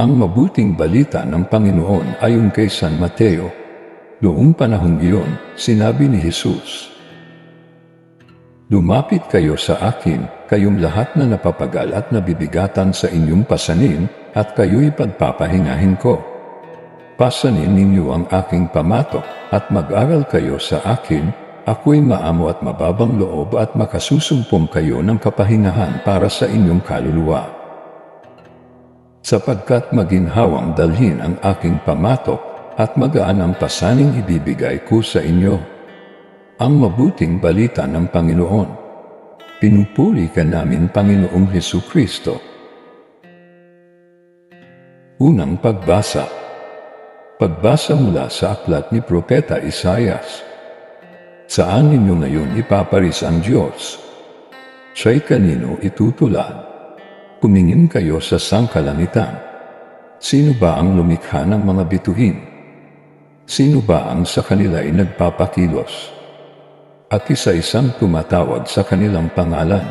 Ang mabuting balita ng Panginoon ayon kay San Mateo. Noong panahong iyon, sinabi ni Jesus, Lumapit kayo sa akin, kayong lahat na napapagal at nabibigatan sa inyong pasanin, at kayo'y pagpapahingahin ko. Pasanin ninyo ang aking pamatok, at mag-aral kayo sa akin, ako'y maamo at mababang loob at makasusumpong kayo ng kapahingahan para sa inyong kaluluwa sapagkat maginhawang dalhin ang aking pamatok at magaan ang pasaning ibibigay ko sa inyo. Ang mabuting balita ng Panginoon. Pinupuri ka namin, Panginoong Heso Kristo. Unang pagbasa. Pagbasa mula sa aklat ni Propeta Isayas. Saan ninyo ngayon ipaparis ang Diyos? Siya'y kanino itutulan? Kumingin kayo sa sangkalangitan. Sino ba ang lumikha ng mga bituin? Sino ba ang sa kanila ay nagpapakilos? At isa-isang tumatawag sa kanilang pangalan.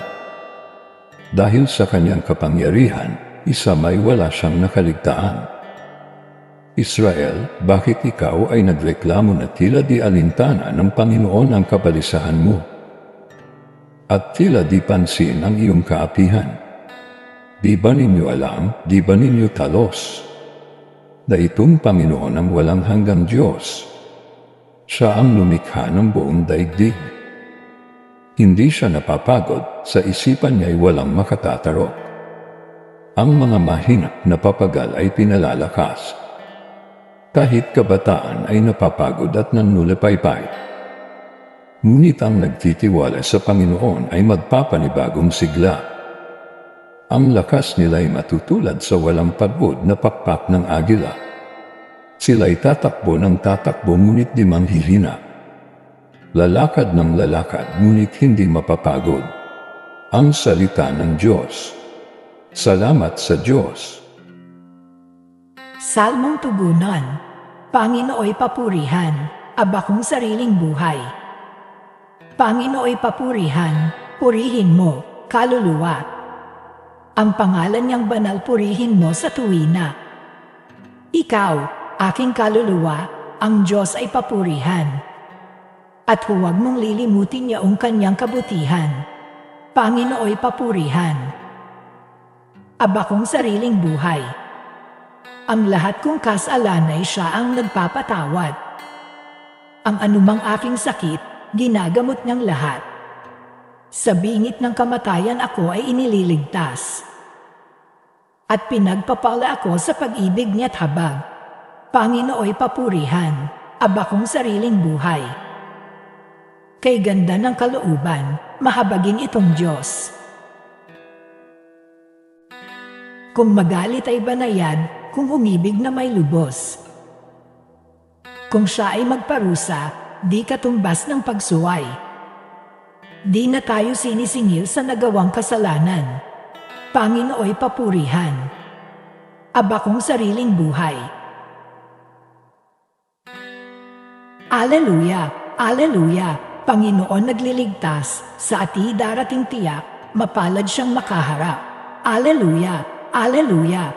Dahil sa kanyang kapangyarihan, isa may wala siyang nakaligtaan. Israel, bakit ikaw ay nagreklamo na tila di alintana ng Panginoon ang kabalisahan mo? At tila di pansin ang iyong kaapihan? Di ba ninyo alam, di ba ninyo talos? Na itong Panginoon ang walang hanggang Diyos. Siya ang lumikha ng buong daigdig. Hindi siya napapagod, sa isipan niya'y walang makatatarok. Ang mga mahina na papagal ay pinalalakas. Kahit kabataan ay napapagod at nanulipaypay. Ngunit ang nagtitiwala sa Panginoon ay magpapanibagong sigla. Ang lakas nila'y matutulad sa walang pagod na pakpak ng agila. Sila'y tatakbo ng tatakbo ngunit di manghihina. Lalakad ng lalakad ngunit hindi mapapagod. Ang salita ng Diyos. Salamat sa Diyos. Salmong tugunan, Panginooy papurihan, abakong sariling buhay. Panginooy papurihan, purihin mo, kaluluwa, ang pangalan niyang banal purihin mo sa tuwina. Ikaw, aking kaluluwa, ang Diyos ay papurihan. At huwag mong lilimutin niyaong kanyang kabutihan. Panginooy papurihan. Aba kong sariling buhay. Ang lahat kong kasalanay siya ang nagpapatawad. Ang anumang aking sakit, ginagamot niyang lahat. Sa bingit ng kamatayan ako ay inililigtas at pinagpapala ako sa pag-ibig niya't habag. Panginooy papurihan, abakong sariling buhay. Kay ganda ng kalooban, mahabagin itong Diyos. Kung magalit ay banayad, kung umibig na may lubos. Kung siya ay magparusa, di katumbas ng pagsuway. Di na tayo sinisingil sa nagawang kasalanan Panginooy papurihan. Aba kong sariling buhay. Aleluya, Aleluya, Panginoon nagliligtas, sa ati darating tiyak, mapalad siyang makaharap. Aleluya, Aleluya,